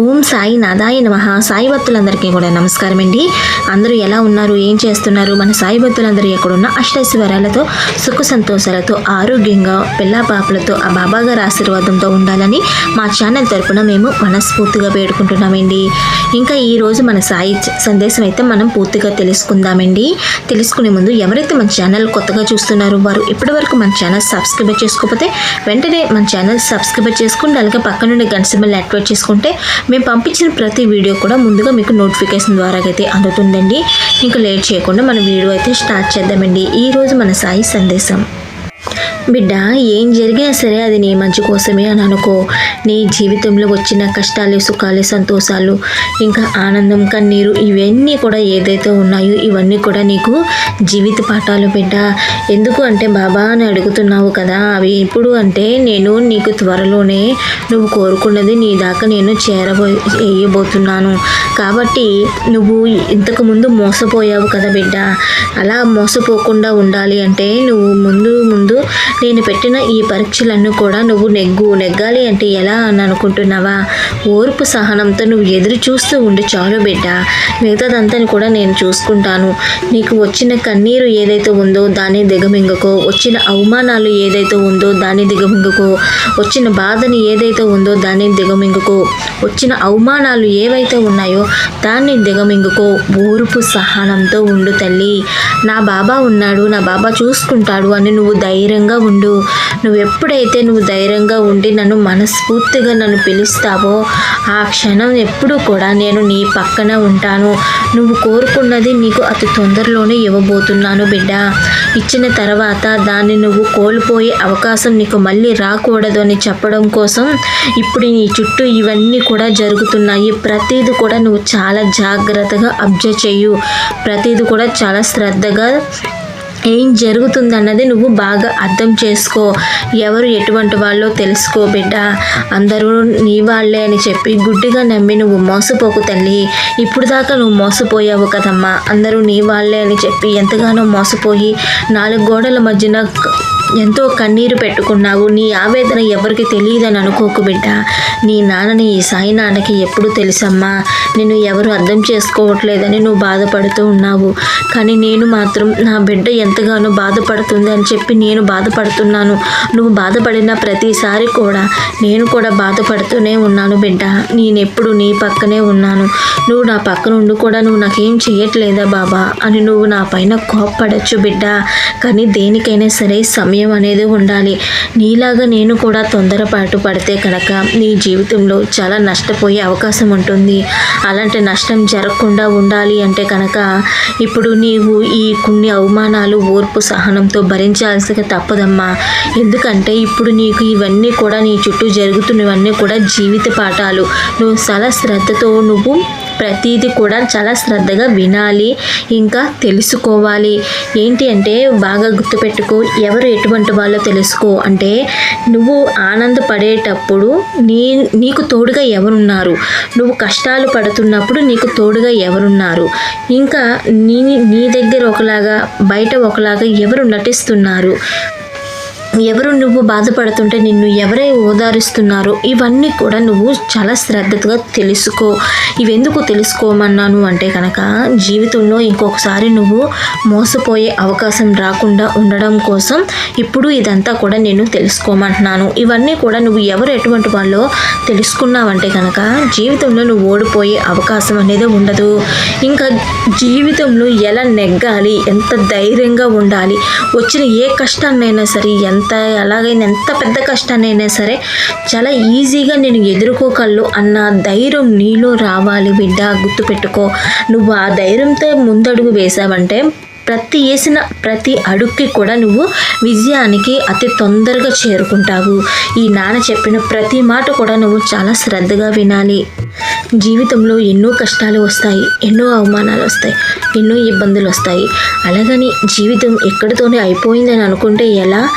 ఓం సాయి నాదాయ నమ. సాయి భక్తులందరికీ కూడా నమస్కారం అండి. అందరూ ఎలా ఉన్నారు? ఏం చేస్తున్నారు? మన సాయి భక్తులందరూ ఎక్కడున్న అష్టైశ్వర్యాలతో సుఖ సంతోషాలతో ఆరోగ్యంగా పిల్ల పాపలతో ఆ బాబా గారి ఆశీర్వాదంతో ఉండాలని మా ఛానల్ తరపున మేము మనస్ఫూర్తిగా వేడుకుంటున్నామండి. ఇంకా ఈరోజు మన సాయి సందేశం అయితే మనం పూర్తిగా తెలుసుకుందామండి. తెలుసుకునే ముందు ఎవరైతే మన ఛానల్ కొత్తగా చూస్తున్నారో వారు ఇప్పటివరకు మన ఛానల్ సబ్స్క్రైబ్ చేసుకోకపోతే వెంటనే మన ఛానల్ సబ్స్క్రైబ్ చేసుకుని అలాగే పక్కనుండి గంట సింబల్ యాక్టివేట్ చేసుకుంటే మేము పంపించిన ప్రతి వీడియో కూడా ముందుగా మీకు నోటిఫికేషన్ ద్వారా అయితే అందుతుందండి. ఇంకా లేట్ చేయకుండా మన వీడియో అయితే స్టార్ట్ చేద్దామండి. ఈరోజు మన సాయి సందేశం. బిడ్డ ఏం జరిగినా సరే అది నీ మంచి కోసమే అని అనుకో. నీ జీవితంలో వచ్చిన కష్టాలు సుఖాలు సంతోషాలు ఇంకా ఆనందం కన్నీరు ఇవన్నీ కూడా ఏదైతే ఉన్నాయో ఇవన్నీ కూడా నీకు జీవిత పాఠాలు బిడ్డ. ఎందుకు అంటే బాబా అని అడుగుతున్నావు కదా అవి ఎప్పుడు అంటే నేను నీకు త్వరలోనే నువ్వు కోరుకున్నది నీ దాకా నేను చేరబో వేయబోతున్నాను కాబట్టి నువ్వు ఇంతకు ముందు మోసపోయావు కదా బిడ్డ. అలా మోసపోకుండా ఉండాలి అంటే నువ్వు ముందు ముందు నేను పెట్టిన ఈ పరీక్షలన్నీ కూడా నువ్వు నెగ్గు నెగ్గాలి అంటే ఎలా అని అనుకుంటున్నావా? ఓర్పు సహనంతో నువ్వు ఎదురు చూస్తూ ఉండి చాలు బిడ్డ. మిగతాదంతా కూడా నేను చూసుకుంటాను. నీకు వచ్చిన కన్నీరు ఏదైతే ఉందో దాన్ని దిగమింగకో. వచ్చిన అవమానాలు ఏదైతే ఉందో దాన్ని దిగమింగకో. వచ్చిన బాధని ఏదైతే ఉందో దాన్ని దిగమింగుకో. వచ్చిన అవమానాలు ఏవైతే ఉన్నాయో దాన్ని దిగమింగుకో. ఓర్పు సహనంతో ఉండు తల్లి. నా బాబా ఉన్నాడు నా బాబా చూసుకుంటాడు అని నువ్వు ధైర్యంగా ఉండు. నువ్వు ఎప్పుడైతే నువ్వు ధైర్యంగా ఉండి నన్ను మనస్ఫూర్తిగా నన్ను పిలుస్తావో ఆ క్షణం ఎప్పుడు కూడా నేను నీ పక్కన ఉంటాను. నువ్వు కోరుకున్నది నీకు అతి తొందరలోనే ఇవ్వబోతున్నాను బిడ్డ. ఇచ్చిన తర్వాత దాన్ని నువ్వు కోల్పోయే అవకాశం నీకు మళ్ళీ రాకూడదు అని చెప్పడం కోసం ఇప్పుడు నీ చుట్టూ ఇవన్నీ కూడా జరుగుతున్నాయి. ప్రతిది కూడా నువ్వు చాలా జాగ్రత్తగా అబ్జర్వ్ చేయు. ప్రతిది కూడా చాలా శ్రద్ధగా ఏం జరుగుతుందన్నది నువ్వు బాగా అర్థం చేసుకో. ఎవరు ఎటువంటి వాళ్ళో తెలుసుకో బిడ్డ. అందరూ నీ వాళ్ళే అని చెప్పి గుడ్డిగా నమ్మి నువ్వు మోసపోకు తల్లి. ఇప్పుడు దాకా నువ్వు మోసపోయావు కదమ్మా. అందరూ నీ వాళ్ళే అని చెప్పి ఎంతగానో మోసపోయి నాలుగు గోడల మధ్యన ఎంతో కన్నీరు పెట్టుకున్నావు. నీ ఆవేదన ఎవరికి తెలియదని అనుకోకు బిడ్డ. నీ నాన్నని ఈ సాయి నాన్నకి ఎప్పుడు తెలుసమ్మా. నిన్ను ఎవరు అర్థం చేసుకోవట్లేదని నువ్వు బాధపడుతూ ఉన్నావు. కానీ నేను మాత్రం నా బిడ్డ ఎంతగానో బాధపడుతుంది అని చెప్పి నేను బాధపడుతున్నాను. నువ్వు బాధపడిన ప్రతిసారి కూడా నేను కూడా బాధపడుతూనే ఉన్నాను బిడ్డ. నేనెప్పుడు నీ పక్కనే ఉన్నాను. నువ్వు నా పక్కన ఉండి కూడా నువ్వు నాకేం చేయట్లేదా బాబా అని నువ్వు నా పైన కోప్పడచ్చు బిడ్డ. కానీ దేనికైనా సరే సమయం అనేది ఉండాలి. నీలాగా నేను కూడా తొందరపాటు పడితే కనుక నీ జీవితంలో చాలా నష్టపోయే అవకాశం ఉంటుంది. అలాంటి నష్టం జరగకుండా ఉండాలి అంటే కనుక ఇప్పుడు నీవు ఈ కొన్ని అవమానాలు ఓర్పు సహనంతో భరించాల్సిన తప్పదమ్మా. ఎందుకంటే ఇప్పుడు నీకు ఇవన్నీ కూడా నీ చుట్టూ జరుగుతున్నవన్నీ కూడా జీవిత పాఠాలు. నువ్వు చాలా శ్రద్ధతో నువ్వు ప్రతిదీ కూడా చాలా శ్రద్ధగా వినాలి ఇంకా తెలుసుకోవాలి. ఏంటి అంటే బాగా గుర్తుపెట్టుకో ఎవరు ఎటువంటి వాళ్ళో తెలుసుకో. అంటే నువ్వు ఆనందపడేటప్పుడు నీ నీకు తోడుగా ఎవరున్నారు? నువ్వు కష్టాలు పడుతున్నప్పుడు నీకు తోడుగా ఎవరున్నారు? ఇంకా నీ నీ దగ్గర ఒకలాగా బయట ఒకలాగా ఎవరు నటిస్తున్నారు? ఎవరు నువ్వు బాధపడుతుంటే నిన్ను ఎవరై ఓదారుస్తున్నారో? ఇవన్నీ కూడా నువ్వు చాలా శ్రద్ధగా తెలుసుకో. ఇవెందుకు తెలుసుకోమన్నాను అంటే కనుక జీవితంలో ఇంకొకసారి నువ్వు మోసపోయే అవకాశం రాకుండా ఉండడం కోసం ఇప్పుడు ఇదంతా కూడా నేను తెలుసుకోమంటున్నాను. ఇవన్నీ కూడా నువ్వు ఎవరు ఎటువంటి వాళ్ళో తెలుసుకున్నావంటే కనుక జీవితంలో నువ్వు ఓడిపోయే అవకాశం అనేది ఉండదు. ఇంకా జీవితంలో ఎలా నెగ్గాలి? ఎంత ధైర్యంగా ఉండాలి? వచ్చిన ఏ కష్టాన్నైనా సరే ఎంత ఎంత ఎలాగైనా ఎంత పెద్ద కష్టాన్నైనా సరే చాలా ఈజీగా నేను ఎదుర్కోగలను అన్న ధైర్యం నీలో రావాలి బిడ్డ. గుర్తుపెట్టుకో. నువ్వు ఆ ధైర్యంతో ముందడుగు వేసావంటే ప్రతి వేసిన ప్రతి అడుగుకి కూడా నువ్వు విజయానికి అతి తొందరగా చేరుకుంటావు. ఈ నాన్న చెప్పిన ప్రతి మాట కూడా నువ్వు చాలా శ్రద్ధగా వినాలి. జీవితంలో ఎన్నో కష్టాలు వస్తాయి ఎన్నో అవమానాలు వస్తాయి ఎన్నో ఇబ్బందులు వస్తాయి. అలాగని జీవితం ఎక్కడితోనే అయిపోయిందని అనుకుంటే ఎలా?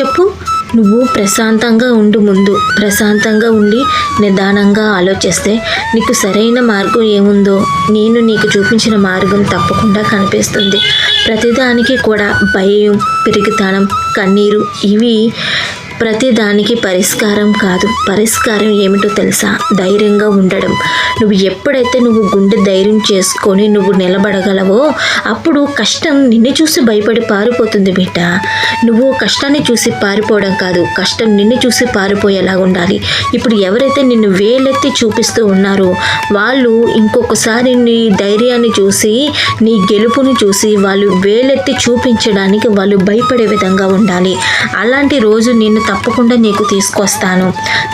చెప్పు. నువ్వు ప్రశాంతంగా ఉండు ముందు. ప్రశాంతంగా ఉండి నిదానంగా ఆలోచిస్తే నీకు సరైన మార్గం ఏముందో? నేను నీకు చూపించిన మార్గం తప్పకుండా కనిపిస్తుంది. ప్రతిదానికి కూడా భయం పెరుగుతానం కన్నీరు ఇవి ప్రతి దానికి పరిష్కారం కాదు. పరిష్కారం ఏమిటో తెలుసా? ధైర్యంగా ఉండడం. నువ్వు ఎప్పుడైతే నువ్వు గుండె ధైర్యం చేసుకొని నువ్వు నిలబడగలవో అప్పుడు కష్టం నిన్ను చూసి భయపడి పారిపోతుంది బిడ్డ. నువ్వు కష్టాన్ని చూసి పారిపోవడం కాదు. కష్టం నిన్ను చూసి పారిపోయేలా ఉండాలి. ఇప్పుడు ఎవరైతే నిన్ను వేలెత్తి చూపిస్తూ ఉన్నారో వాళ్ళు ఇంకొకసారి నీ ధైర్యాన్ని చూసి నీ గెలుపుని చూసి వాళ్ళు వేలెత్తి చూపించడానికి వాళ్ళు భయపడే విధంగా ఉండాలి. అలాంటి రోజు నేను తప్పకుండా నీకు తీసుకొస్తాను.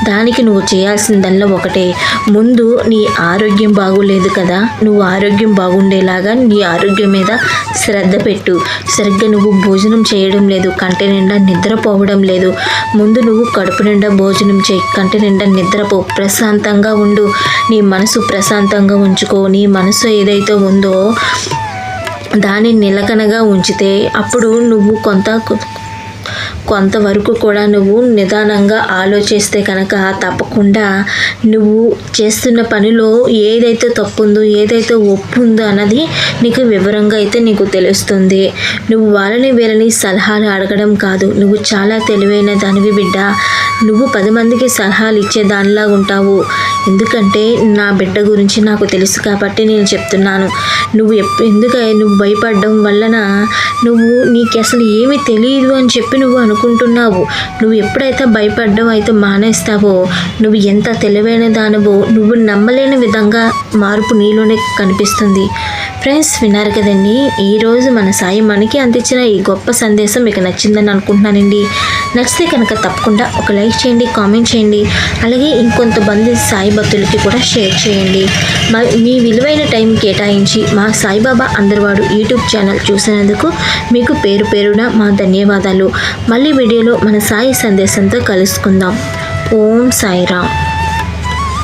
దానికి నువ్వు చేయాల్సిందల్లా ఒకటే. ముందు నీ ఆరోగ్యం బాగోలేదు కదా? నువ్వు ఆరోగ్యం బాగుండేలాగా నీ ఆరోగ్యం మీద శ్రద్ధ పెట్టు. సరిగ్గా నువ్వు భోజనం చేయడం లేదు కంటి నిండా నిద్రపోవడం లేదు. ముందు నువ్వు కడుపు నిండా భోజనం చేయి కంటి నిండా నిద్రపో. ప్రశాంతంగా ఉండు. నీ మనసు ప్రశాంతంగా ఉంచుకో. నీ మనసు ఏదైతే ఉందో దాన్ని నిలకనగా ఉంచితే అప్పుడు నువ్వు కొంత కొంతవరకు కూడా నువ్వు నిదానంగా ఆలోచిస్తే కనుక తప్పకుండా నువ్వు చేస్తున్న పనిలో ఏదైతే తప్పు ఉందో ఏదైతే ఒప్పు ఉందో అన్నది నీకు వివరంగా అయితే నీకు తెలుస్తుంది. నువ్వు వాళ్ళని వీళ్ళని సలహాలు అడగడం కాదు. నువ్వు చాలా తెలివైన దానివి బిడ్డ. నువ్వు పది మందికి సలహాలు ఇచ్చే దానిలా ఉంటావు. ఎందుకంటే నా బిడ్డ గురించి నాకు తెలుసు కాబట్టి నేను చెప్తున్నాను. నువ్వు ఎప్ ఎందుకు నువ్వు భయపడడం వలన నువ్వు నీకు అసలు ఏమీ తెలియదు అని చెప్పి నువ్వు అనుకుంటున్నావు? నువ్వు ఎప్పుడైతే భయపడడం అయితే మానేస్తావో నువ్వు ఎంత తెలివైన దానవో నువ్వు నమ్మలేని విధంగా మార్పు నీలోనే కనిపిస్తుంది. ఫ్రెండ్స్ విన్నారు కదండి? ఈరోజు మన సాయి మనకి అందించిన ఈ గొప్ప సందేశం మీకు నచ్చిందని అనుకుంటున్నానండి. నచ్చితే కనుక తప్పకుండా ఒక లైక్ చేయండి కామెంట్ చేయండి అలాగే ఇంకొంతమంది సాయి భక్తులకి కూడా షేర్ చేయండి. మా మీ విలువైన టైం కేటాయించి మా సాయిబాబా అందరివాడు యూట్యూబ్ ఛానల్ చూసినందుకు మీకు పేరు పేరున మా ధన్యవాదాలు. మళ్ళీ మళ్ళీ వీడియోలో మన సాయి సందేశంతో కలుసుకుందాం. ఓం సాయిరామ్.